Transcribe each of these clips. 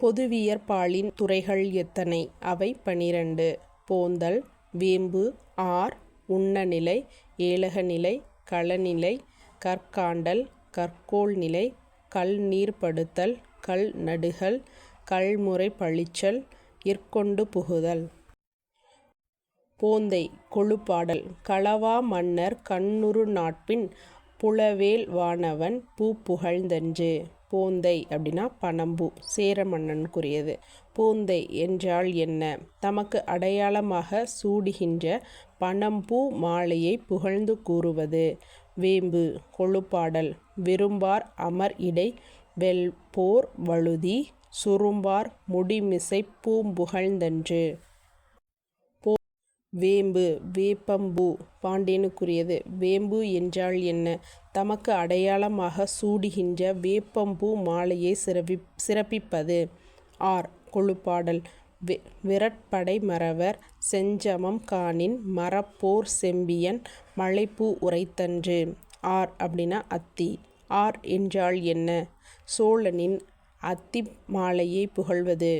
பொதுவியற்பாலின் துறைகள் எத்தனை? அவை பனிரண்டு. போந்தல் வேம்பு ஆர். உண்ணநிலை ஏலகநிலை களநிலை கற்காண்டல் கற்கோள் நிலை கல் நீர்ப்படுத்தல் கல் நடுகல் கல்முறை பழிச்சல் இற்கொண்டு புகுதல். போந்தை கொழுப்பாடல் களவா மன்னர் கண்ணுறுநாட்பின் புலவேல் வானவன் பூ புகழ்ந்தன்று பூந்தை அப்படின்னா பனம்பு சேர மன்னனுக்குரியது. பூந்தை என்றால் என்ன? தமக்கு அடையாளமாக சூடுகின்ற பனம்பூ மாலையை புகழ்ந்து கூறுவது. வேம்பு கொழுப்பாடல் விரும்பார் அமர் இடை வெல் போர் வழுதி சுரும்பார் முடிமிசை பூம்புகழ்ந்தன்று வேம்பு வேப்பம்பூ. பாண்டியனுக்குரியது. வேம்பு என்றால் என்ன? தமக்கு அடையாளமாக சூடுகின்ற வேப்பம்பூ மாலையைச் சிறப்பிப்பது. ஆர். கொளுப்பாடல் விரட்படை மறவர் செஞ்சமம் காணின் மரப்போர் செம்பியன் மலைப்பூ உரைத்தன்று ஆர் அப்படின்னா அத்தி. ஆர் என்றால் என்ன? சோழனின் அத்தி மாலையைப் புகழ்வது.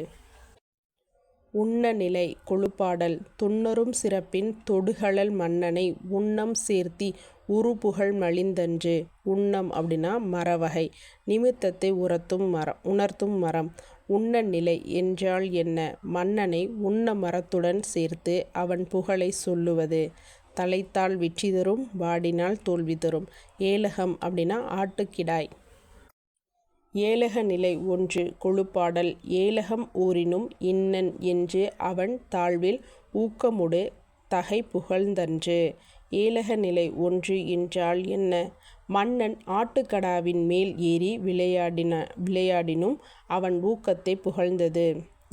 உண்ண நிலை கொழுப்பாடல் துன்னறும் சிறப்பின் தொடுகழல் மன்னனை உண்ணம் சேர்த்தி உறுபுகழ் மலிந்தன்று உண்ணம் அப்படின்னா மரவகை. நிமித்தத்தை உரத்தும் மரம் உணர்த்தும் மரம். உண்ண நிலை என்றால் என்ன? மன்னனை உண்ண மரத்துடன் சேர்த்து அவன் புகழை சொல்லுவது. தலைத்தால் வெற்றி தரும் வாடினால் தோல்வி தரும். ஏலகம் அப்படின்னா ஆட்டுக்கிடாய். ஏலக நிலை ஒன்று கொழுப்பாடல் ஏலகம் ஊறினும் இன்னன் என்று அவன் தாழ்வில் ஊக்கமுடு தகை புகழ்ந்தன்று ஏலக நிலை ஒன்று என்றால் என்ன? மன்னன் ஆட்டுக்கடாவின் மேல் ஏறி விளையாடின விளையாடினும் அவன் ஊக்கத்தை புகழ்ந்தது.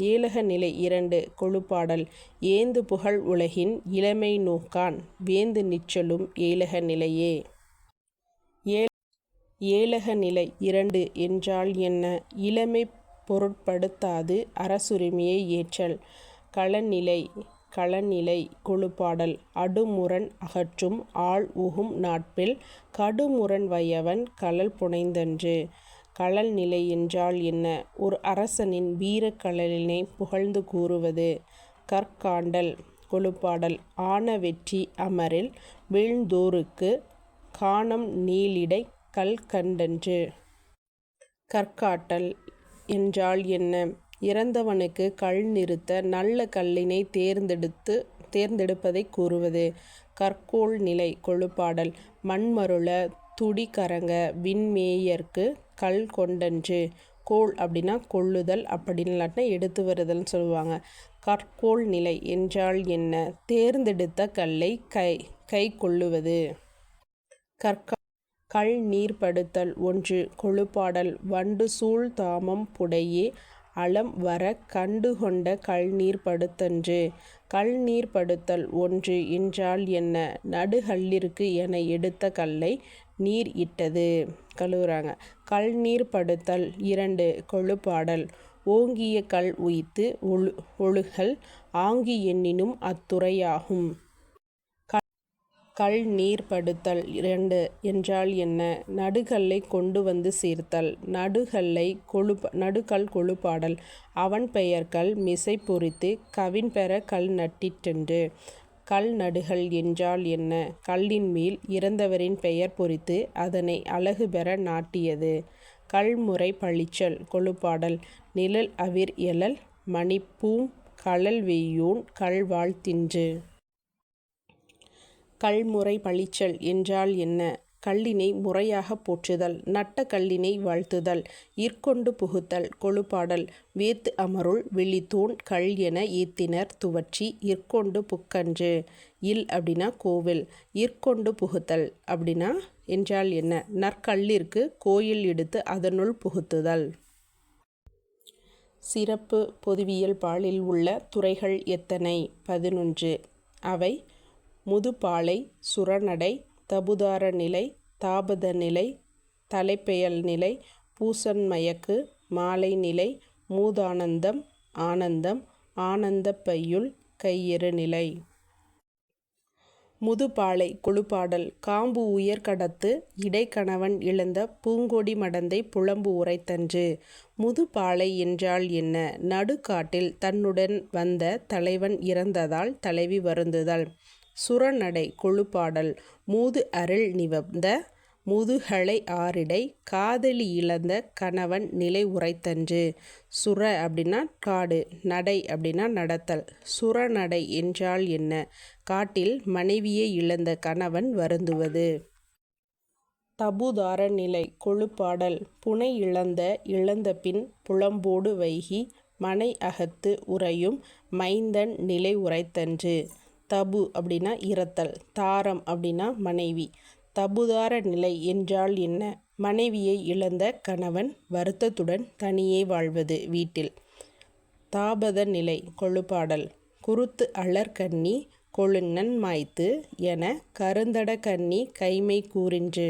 ஏலக நிலை இரண்டு கொழுப்பாடல் ஏந்து புகழ் உலகின் இளமை நோக்கான் வேந்து நிச்சலும் ஏலக நிலையே. ஏலக நிலை இரண்டு என்றால் என்ன? இளமை பொருட்படுத்தாது அரசுரிமையை ஏற்றல். களநிலை களநிலை குழுப்பாடல் அடுமுரண் அகற்றும் ஆள் உகும் நாட்பில் கடுமுரண் வையவன் கலல் புனைந்தன்று தன்று. களல்நிலை என்றால் என்ன? ஒரு அரசனின் வீரக்கலலினை புகழ்ந்து கூறுவது. கற்காண்டல் கொழுப்பாடல் ஆன வெற்றி அமரில் வீழ்ந்தோருக்கு கானம் நீலிடை கல் டன்று. கற்காட்டல் என்றால் என்ன? இறந்தவனுக்கு கல் நிறுத்த நல்ல கல்லினைத் தேர்ந்தெடுப்பதைக் கூறுவது. கற்கோள் நிலை கொழுப்பாடல் மண்மருள துடிக்கரங்க விண்மேயர்க்கு கல் கொண்டன்று கோள் அப்படின்னா கொள்ளுதல் அப்படின்னு இல்லாட்டினா எடுத்து வருதல்னு சொல்லுவாங்க. கற்கோள் நிலை என்றால் என்ன? தேர்ந்தெடுத்த கல்லை கை கை கொள்ளுவது கற்க கள் நீர்ப்படுத்தல் ஒன்று கொழுப்பாடல் வண்டு சூழ் தாமம் புடையே அலம்-வரக் கண்டுகொண்ட படுத்தன்று கள்நீர் படுத்தல் ஒன்று என்றால் என்ன? நடுகல்லிற்கு என எடுத்த கல்லை நீர் இட்டது. கழுவுறாங்க. கல்நீர்ப்படுத்தல் இரண்டு கொழுப்பாடல் ஓங்கிய கல் உய்த்து ஒழுகல் ஆங்கி எண்ணினும் கல் நீர் படுத்தல் இரண்டு என்றால் என்ன? நடுகல்லைக் கொண்டு வந்து சீர்த்தல் நடுகல்லை சேர்த்தல். நடுகல் மிசை பொறித்து கல் பெற கல் நட்டிட்டென்று கல் நடுகள் என்றால் என்ன? கல்லின் மேல் இறந்தவரின் பெயர் பொறித்து அதனை அழகு பெற நாட்டியது. கல்முறை பழிச்சல் நிழல் அவிர் எழல் மணிப்பூம் கழல்வெய்யோன் கல் வாழ்த்தின்று கல்முறை பழிச்சல் என்றால் என்ன? கல்லினை முறையாகப் போற்றுதல். நட்ட கல்லினை வாழ்த்துதல். இற்கொண்டு புகுத்தல் கொழுப்பாடல் வேத்து அமருள் விழித்தோன் கல் என ஏத்தினர் துவற்றி இற்கொண்டு புக்கன்று. இல் அப்படின்னா கோவில். இற்கொண்டு புகுத்தல் அப்படின்னா என்றால் என்ன? நற்கல்லிற்கு கோயில் எடுத்து அதனுள் புகுத்துதல். சிறப்பு பொதுவியல் பாலில் உள்ள துறைகள் எத்தனை? பதினொன்று. அவை முதுபாலை சுரநடை தபுதார நிலை தாபத நிலை தலைப்பெயல் நிலை பூசன்மயக்கு மாலை நிலை மூதானந்தம் ஆனந்தம் ஆனந்தப்பையுள் பையுள் நிலை. முதுபாலை கொழுப்பாடல் காம்பு உயர் கடத்து இடைக்கணவன் இழந்த பூங்கொடி மடந்தை புலம்பு உரைத்தன்று. முதுபாலை என்றால் என்ன? நடுக்காட்டில் தன்னுடன் வந்த தலைவன் இறந்ததால் தலைவி வருந்துதல். சுரநடை கொழுப்பாடல் மூது அருள் நிவந்த முதுகலை ஆரிடை காதலி இழந்த கணவன் நிலை உரைத்தன்று. சுர அப்படின்னா காடு நடை அப்படின்னா நடத்தல். சுரநடை என்றால் என்ன? காட்டில் மனைவியை இழந்த கணவன் வருந்துவது. தபுதார நிலை கொழுப்பாடல் புனை இழந்த இழந்த பின் புலம்போடு வைகி மனை அகத்து உறையும் மைந்தன் நிலை உரைத்தன்று. தபு அப்படின்னா இரத்தல். தாரம் அப்படின்னா மனைவி. தபுதார நிலை என்றால் என்ன? மனைவியை இழந்த கணவன் வருத்தத்துடன் தனியே வாழ்வது வீட்டில். தாபத நிலை கொழுப்பாடல் குருத்து அலர் கண்ணி கொழுநன் மாய்த்து என கருந்தட கண்ணி கைமை கூறின்று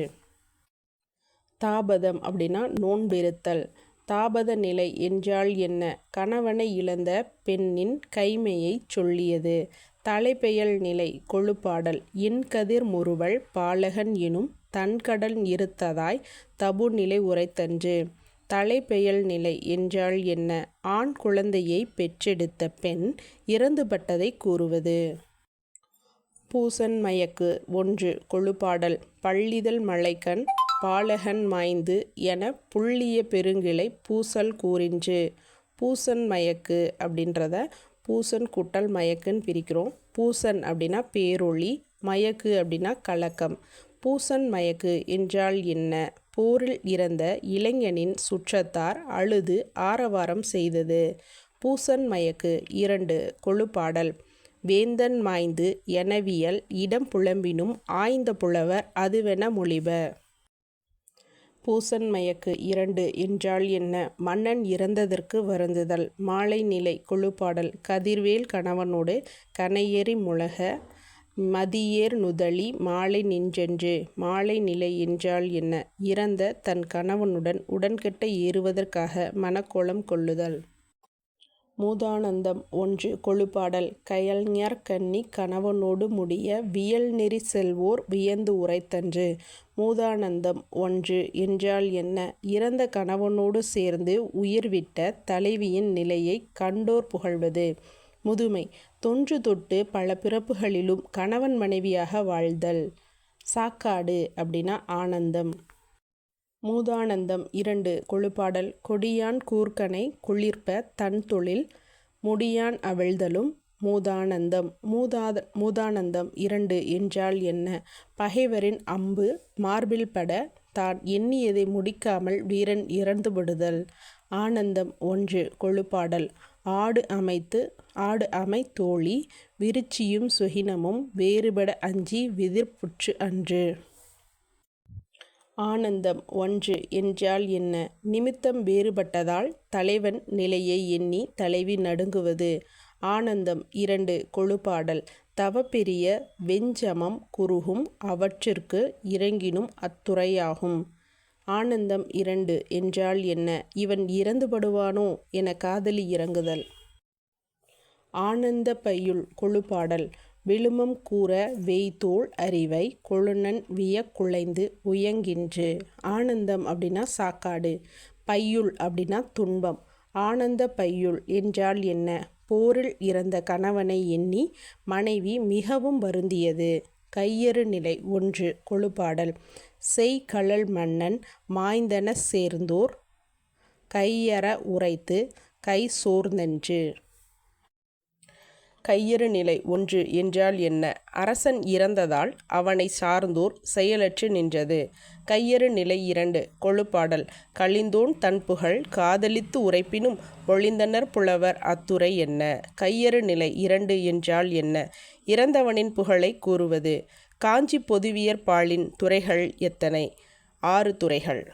தாபதம் அப்படின்னா நோன்பிருத்தல். தாபத நிலை என்றால் என்ன? கணவனை இழந்த பெண்ணின் கைமையை சொல்லியது. தலைப்பெயல் நிலை கொழுப்பாடல் இன்கதிர் முறுவல் பாலகன் எனும் தன்கடல் இருத்ததாய் தபு தபுநிலை உரைத்தன்று. தலைப்பெயல் நிலை என்றால் என்ன? ஆண் குழந்தையைப் பெற்றெடுத்த பெண் இறந்துபட்டதைக் கூறுவது. பூசன் மயக்கு ஒன்று கொழுப்பாடல் பள்ளிதழ் மலைக்கண் பாலகன் மாய்ந்து என புள்ளிய பெருங்கிளை பூசல் கூறின்று பூசன் மயக்கு அப்படின்றத பூசன் குட்டல் மயக்குன்னு பிரிக்கிறோம். பூசன் அப்படின்னா பேரொளி மயக்கு அப்படின்னா கலக்கம். பூசன் மயக்கு என்றால் என்ன? போரில் இறந்த இளைஞனின் சுற்றத்தார் அழுது ஆரவாரம் செய்தது. பூசன் மயக்கு இரண்டு கொழுப்பாடல் வேந்தன் மாய்ந்து எனவியல் இடம் புலம்பினும் ஆய்ந்த புலவர் அதுவென மொழிப. பூசன் மயக்கு இரண்டு என்றால் என்ன? மன்னன் இறந்ததற்கு வருந்துதல். மாலை நிலை குழுப்பாடல் கதிர்வேல் கணவனோடு கணையெறி முழக மதியேர் நுதலி மாலை நின்றென்று. மாலை நிலை என்றால் என்ன? இறந்த தன் கணவனுடன் உடன்கட்டை ஏறுவதற்காக மனக்கோலம் கொள்ளுதல். மூதானந்தம் ஒன்று கொழுப்பாடல் கயல்ஞர் கன்னி கணவனோடு முடிய நெறி செல்வோர் வியந்து உரைத்தன்று. மூதானந்தம் ஒன்று என்றால் என்ன? இறந்த கணவனோடு சேர்ந்து உயிர்விட்ட தலைவியின் நிலையைக் கண்டோர் புகழ்வது. முதுமை தொன்று தொட்டு பல பிறப்புகளிலும் கணவன் மனைவியாக வாழ்தல். சாக்காடு அப்படின்னா ஆனந்தம். மூதானந்தம் இரண்டு கொழுப்பாடல் கொடியான் கூர்க்கணை குளிர்ப்ப தன்தொழில் முடியான் அவிழ்தலும் மூதானந்தம். மூதாத மூதானந்தம் இரண்டு என்றால் என்ன? பகைவரின் அம்பு மார்பில் பட, தான் எண்ணியதை முடிக்காமல் வீரன் இறந்துவிடுதல் ஆனந்தம் ஒன்று கொழுப்பாடல் ஆடு அமைத்து ஆடு அமை தோழி விருச்சியும் சுகினமும் வேறுபட அஞ்சி விதிர்ப்புற்று அன்று. ஆனந்தம் ஒன்று என்றால் என்ன? நிமித்தம் வேறுபட்டதால் தலைவன் நிலையை எண்ணி தலைவி நடுங்குவது. ஆனந்தம் இரண்டு கொழுப்பாடல் தவப்பெரிய வெஞ்சமம் குறுகும் அவற்றிற்கு இறங்கினும் அத்துறையாகும். ஆனந்தம் இரண்டு என்றால் என்ன? இவன் இறந்துபடுவானோ என காதலி இறங்குதல் ஆனந்த பையுள் கொழுப்பாடல் விழுமம் கூற வெய்தோள் அறிவை கொழுநன் வியக் குழைந்து உயங்கின்று ஆனந்தம் அப்படின்னா சாக்காடு. பையுள் அப்படின்னா துன்பம். ஆனந்த பையுள் என்றால் என்ன? போரில் இறந்த கணவனை எண்ணி மனைவி மிகவும் வருந்தியது. கையறு நிலை ஒன்று கொழுப்பாடல் செய்கழல் மன்னன் மாய்ந்தன சேர்ந்தோர் கையற உரைத்துக் கைசோர்ந்தென்று. கையறு நிலை ஒன்று என்றால் என்ன? அரசன் இறந்ததால் அவனை சார்ந்தோர் செயலற்று நின்றது. கையறு நிலை இரண்டு கொழுப்பாடல் களிந்தோண் தன் புகழ் காதலித்து உரைப்பினும் மொழிந்தனர் புலவர் அத்துறை என்ன? கையறு நிலை இரண்டு என்றால் என்ன? இறந்தவனின் புகழைக் கூறுவது. காஞ்சிப் பொதுவியற் பாலின் துறைகள் எத்தனை? ஆறு துறைகள்.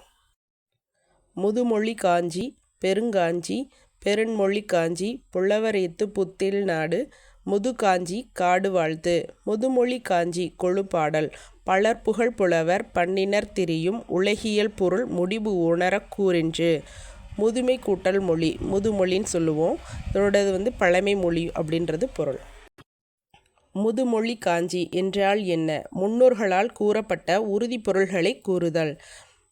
முதுமொழி காஞ்சி பெருங்காஞ்சி பெருண்மொழி காஞ்சி புலவர் ஏத்துப் புத்திழ் நாடு முதுகாஞ்சி காடு வாழ்த்து. முதுமொழி காஞ்சி கொழுப்பாடல் பலர் புகழ் புலவர் பண்ணினர் திரியும் உலகியல் பொருள் முடிவு உணரக் கூறின்று முதுமை கூட்டல் மொழி முதுமொழின்னு சொல்லுவோம். இதோடது வந்து பழமை மொழி அப்படின்றது பொருள். முதுமொழி காஞ்சி என்றால் என்ன முன்னோர்களால் கூறப்பட்ட உறுதிப்பொருள்களை கூறுதல்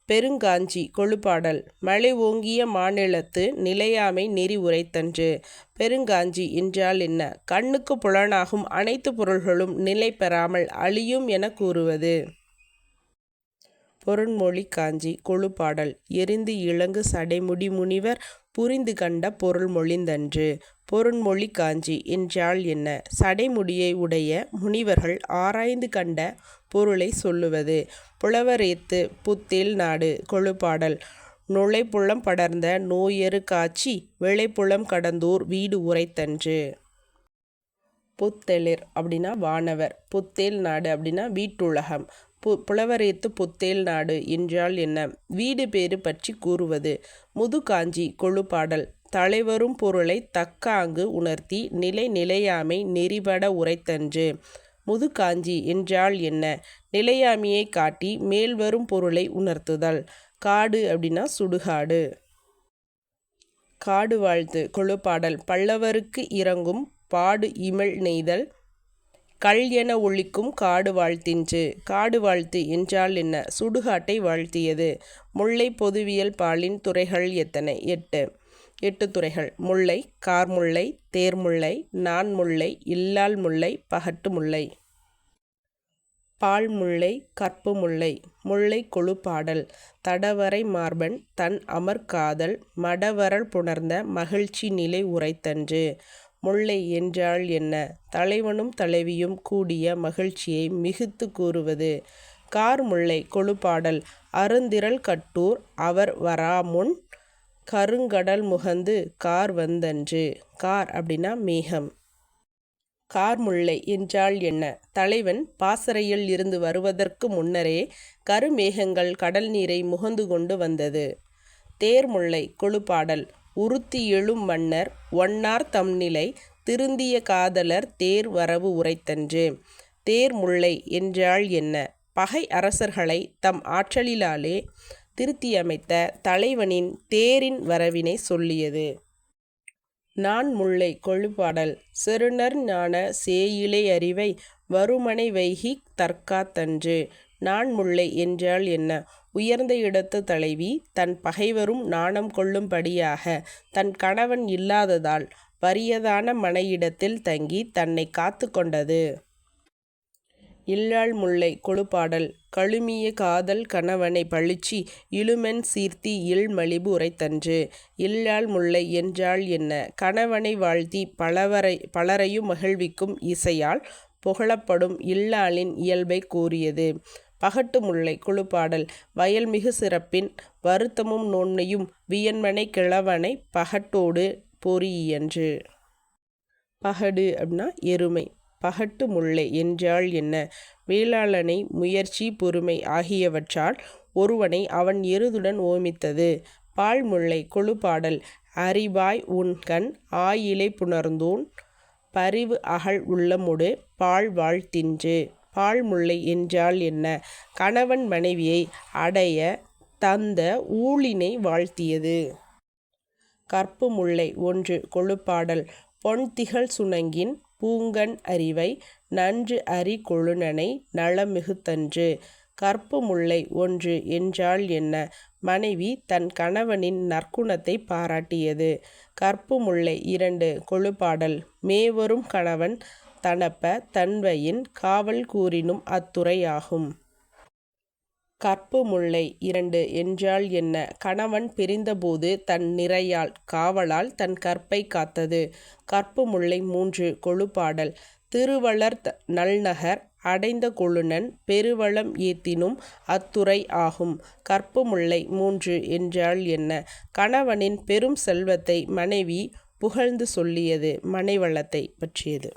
பெருங்காஞ்சி கொழுப்பாடல். மழை ஓங்கிய மாநிலத்து நிலையாமை நெறி உரைத்தன்று. பெருங்காஞ்சி என்றால் என்ன? கண்ணுக்கு புலனாகும் அனைத்து பொருள்களும் நிலை பெறாமல் அழியும் என கூறுவது. பொருண்மொழி காஞ்சி கொழுப்பாடல். எரிந்து இளங்கு சடைமுடி முனிவர் புரிந்து கண்ட பொருள் மொழிந்தன்று பொருண்மொழி காஞ்சி என்றால் என்ன? சடைமுடியை உடைய முனிவர்கள் ஆராய்ந்து கண்ட பொருளை சொல்லுவது. புலவரேத்து புத்தேல் நாடு கொழுப்பாடல். நுழைப்புலம் படர்ந்த நோயரு காட்சி விளைப்புலம் கடந்தோர் வீடு உரைத்தன்று. புத்தெளிர் அப்படின்னா வானவர். புத்தேல் நாடு அப்படின்னா வீட்டுலகம். பு புலவரேத்து புத்தேல் நாடு என்றால் என்ன? வீடு பேறு பற்றி கூறுவது. முதுகாஞ்சி கொழுப்பாடல். தலைவரும் பொருளை தக்காங்கு உணர்த்தி நிலை நிலையாமை நெறிபட உரைத்தன்று. முதுகாஞ்சி என்றால் என்ன? நிலையாமையை காட்டி மேல் வரும் பொருளை உணர்த்துதல். காடு அப்படின்னா சுடுகாடு. காடு வாழ்த்து கொழுப்பாடல். பல்லவருக்கு இறங்கும் பாடு இமல் நெய்தல். கல் என ஒழிக்கும் காடு வாழ்த்தின்று. காடு வாழ்த்து என்றால் என்ன? சுடுகாட்டை வாழ்த்தியது. முல்லை பொதுவியல் பாலின் துறைகள் எத்தனை? எட்டு. எட்டு துறைகள். முல்லை கார்முல்லை தேர்முல்லை நான்முல்லை இல்லால் முல்லை பகட்டு முல்லை பால் முல்லை கற்பு முல்லை முல்லை கொழுப்பாடல் தடவரை மார்பன் தன் அமர்காதல் மடவரல் புணர்ந்த மகிழ்ச்சி நிலை உரைத்தன்று. முல்லை என்றால் என்ன? தலைவனும் தலைவியும் கூடிய மகிழ்ச்சியை மிகுத்து கூறுவது. கார் முல்லை கொழுப்பாடல் அருந்திரல் கட்டூர் அவர் வராமுன் கருங்கடல் முகந்து கார் வந்தன்று. கார் அப்படின்னா மேகம். கார்முல்லை என்றால் என்ன? தலைவன் பாசறையில் இருந்து வருவதற்கு முன்னரே கருமேகங்கள் கடல் நீரை முகந்து கொண்டு வந்தது. தேர்முல்லை கொழுப்பாடல். உறுத்தி எழும் மன்னர் ஒன்னார் தம்நிலை திருந்திய காதலர் தேர் வரவு உரைத்தன்று. தேர் முல்லை என்றால் என்ன? பகை அரசர்களை தம் ஆற்றலிலாலே திருத்தியமைத்த தலைவனின் தேரின் வரவினை சொல்லியது. நான் முல்லை கொழுப்பாடல். செருணர் ஞான சேயிலை அறிவை வருமனை வைகி தற்காத்தன்று நான் முல்லை என்றால் என்ன? உயர்ந்த இடத்து தலைவி தன் பகைவரும் நாணம் கொள்ளும்படியாக தன் கணவன் இல்லாததால் வறியதான மனையிடத்தில் தங்கி தன்னை காத்து கொண்டது. இல்லாள் முல்லை கொழுப்பாடல். கழுமிய காதல் கணவனை பழிச்சி இழுமென் சீர்த்தி இல் மலிபு உரைத்தன்று. இல்லாள் முல்லை என்றால் என்ன? கணவனை வாழ்த்தி பலவரை பலரையும் மகிழ்விக்கும் இசையால் புகழப்படும் இல்லாளின் இயல்பை கூறியது. பகட்டு முல்லை குழுப்பாடல். வயல்மிகு சிறப்பின் வருத்தமும் நோன்மையும் வியன்மனை கிழவனை பகட்டோடு பொறியன்று பகடு அப்படின்னா எருமை. பகட்டு முல்லை என்றால் என்ன? வேளாளனை முயற்சி பொறுமை ஆகியவற்றால் ஒருவனை அவன் எருதுடன் ஓமித்தது. பால் முல்லை கொழுப்பாடல் அறிவாய் உன் கண் ஆயிலை புணர்ந்தோன் பரிவு அகழ் உள்ளமுடு பால் வாழ்த்தின்று பால் முல்லை என்றால் என்ன? கணவன் மனைவியை அடைய தந்த ஊழினை வாழ்த்தியது. கற்பு முல்லை ஒன்று கொழுப்பாடல் பொன் திகழ் சுணங்கின் பூங்கண் அறிவை நன்று அறி கொழுனனை நலமிகுத்தன்று. கற்பு முல்லை ஒன்று என்றால் என்ன? மனைவி தன் கணவனின் நற்குணத்தை பாராட்டியது. கற்பு முல்லை இரண்டு கொழுப்பாடல். மேவரும் கணவன் தனப்ப தன்வையின் காவல் கூறினும் அத்துறையாகும். கற்பு முல்லை இரண்டு என்றால் என்ன? கணவன் பிரிந்தபோது தன் நிறையால் காவலால் தன் கற்பை காத்தது. கற்பு முல்லை மூன்று கொழுப்பாடல். திருவளர் நல்நகர் அடைந்த கொழுனன் பெருவளம் ஏத்தினும் அத்துறை ஆகும். கற்பு முல்லை மூன்று என்றால் என்ன? கணவனின் பெரும் செல்வத்தை மனைவி புகழ்ந்து சொல்லியது மனைவளத்தை பற்றியது.